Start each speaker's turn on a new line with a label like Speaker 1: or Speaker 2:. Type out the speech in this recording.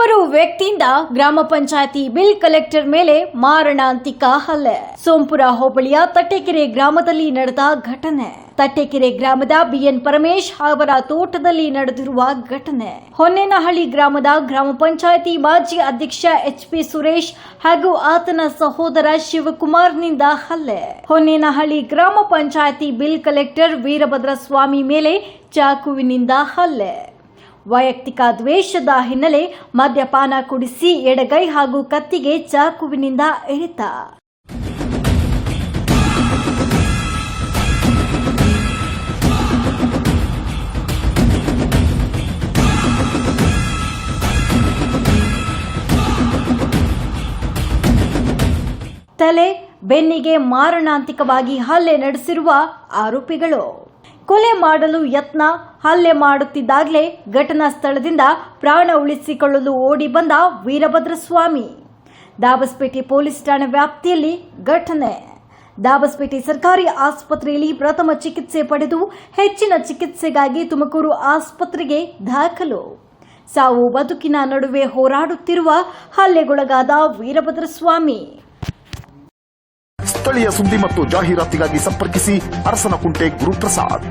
Speaker 1: ಇಬ್ಬರು ವ್ಯಕ್ತಿಯಿಂದ ಗ್ರಾಮ ಪಂಚಾಯತಿ ಬಿಲ್ ಕಲೆಕ್ಟರ್ ಮೇಲೆ ಮಾರಣಾಂತಿಕ ಹಲ್ಲೆ. ಸೋಂಪುರ ಹೋಬಳಿಯ ತಟ್ಟೆಕೆರೆ ಗ್ರಾಮದಲ್ಲಿ ನಡೆದ ಘಟನೆ. ತಟ್ಟೆಕೆರೆ ಗ್ರಾಮದ ಬಿಎನ್ ಪರಮೇಶ್ ಅವರ ತೋಟದಲ್ಲಿ ನಡೆದಿರುವ ಘಟನೆ. ಹೊನ್ನೇನಹಳ್ಳಿ ಗ್ರಾಮದ ಗ್ರಾಮ ಪಂಚಾಯತಿ ಮಾಜಿ ಅಧ್ಯಕ್ಷ ಎಚ್ ಪಿ ಸುರೇಶ್ ಹಾಗೂ ಆತನ ಸಹೋದರ ಶಿವಕುಮಾರ್ನಿಂದ ಹಲ್ಲೆ. ಹೊನ್ನೇನಹಳ್ಳಿ ಗ್ರಾಮ ಪಂಚಾಯತಿ ಬಿಲ್ ಕಲೆಕ್ಟರ್ ವೀರಭದ್ರ ಸ್ವಾಮಿ ಮೇಲೆ ಚಾಕುವಿನಿಂದ ಹಲ್ಲೆ. ವೈಯಕ್ತಿಕ ದ್ವೇಷದ ಹಿನ್ನೆಲೆ ಮದ್ಯಪಾನ ಕುಡಿಸಿ ಎಡಗೈ ಹಾಗೂ ಕತ್ತಿಗೆ ಚಾಕುವಿನಿಂದ ಇರಿತ. ತಲೆ, ಬೆನ್ನಿಗೆ ಮಾರಣಾಂತಿಕವಾಗಿ ಹಲ್ಲೆ ನಡೆಸಿರುವ ಆರೋಪಿಗಳು. ಕೊಲೆ ಮಾಡಲು ಯತ್ನ, ಹಲ್ಲೆ ಮಾಡುತ್ತಿದ್ದಾಗಲೇ ಘಟನಾ ಸ್ಥಳದಿಂದ ಪ್ರಾಣ ಉಳಿಸಿಕೊಳ್ಳಲು ಓಡಿ ಬಂದ ವೀರಭದ್ರಸ್ವಾಮಿ ದಾಬಸ್ಪೇಟೆ ಪೊಲೀಸ್ ಠಾಣೆ ವ್ಯಾಪ್ತಿಯಲ್ಲಿ ಘಟನೆ. ದಾಬಸ್ಪೇಟೆ ಸರ್ಕಾರಿ ಆಸ್ಪತ್ರೆಯಲ್ಲಿ ಪ್ರಥಮ ಚಿಕಿತ್ಸೆ ಪಡೆದು ಹೆಚ್ಚಿನ ಚಿಕಿತ್ಸೆಗಾಗಿ ತುಮಕೂರು ಆಸ್ಪತ್ರೆಗೆ ದಾಖಲು. ಸಾವು ಬದುಕಿನ ನಡುವೆ ಹೋರಾಡುತ್ತಿರುವ ಹಲ್ಲೆಗೊಳಗಾದ ವೀರಭದ್ರ ಸ್ವಾಮಿ.
Speaker 2: ಸ್ಥಳೀಯ ಸುದ್ದಿ ಮತ್ತು ಜಾಹೀರಾತಿಗಾಗಿ ಸಂಪರ್ಕಿಸಿ ಅರಸನಕುಂಟೆ ಗುರುಪ್ರಸಾದ್.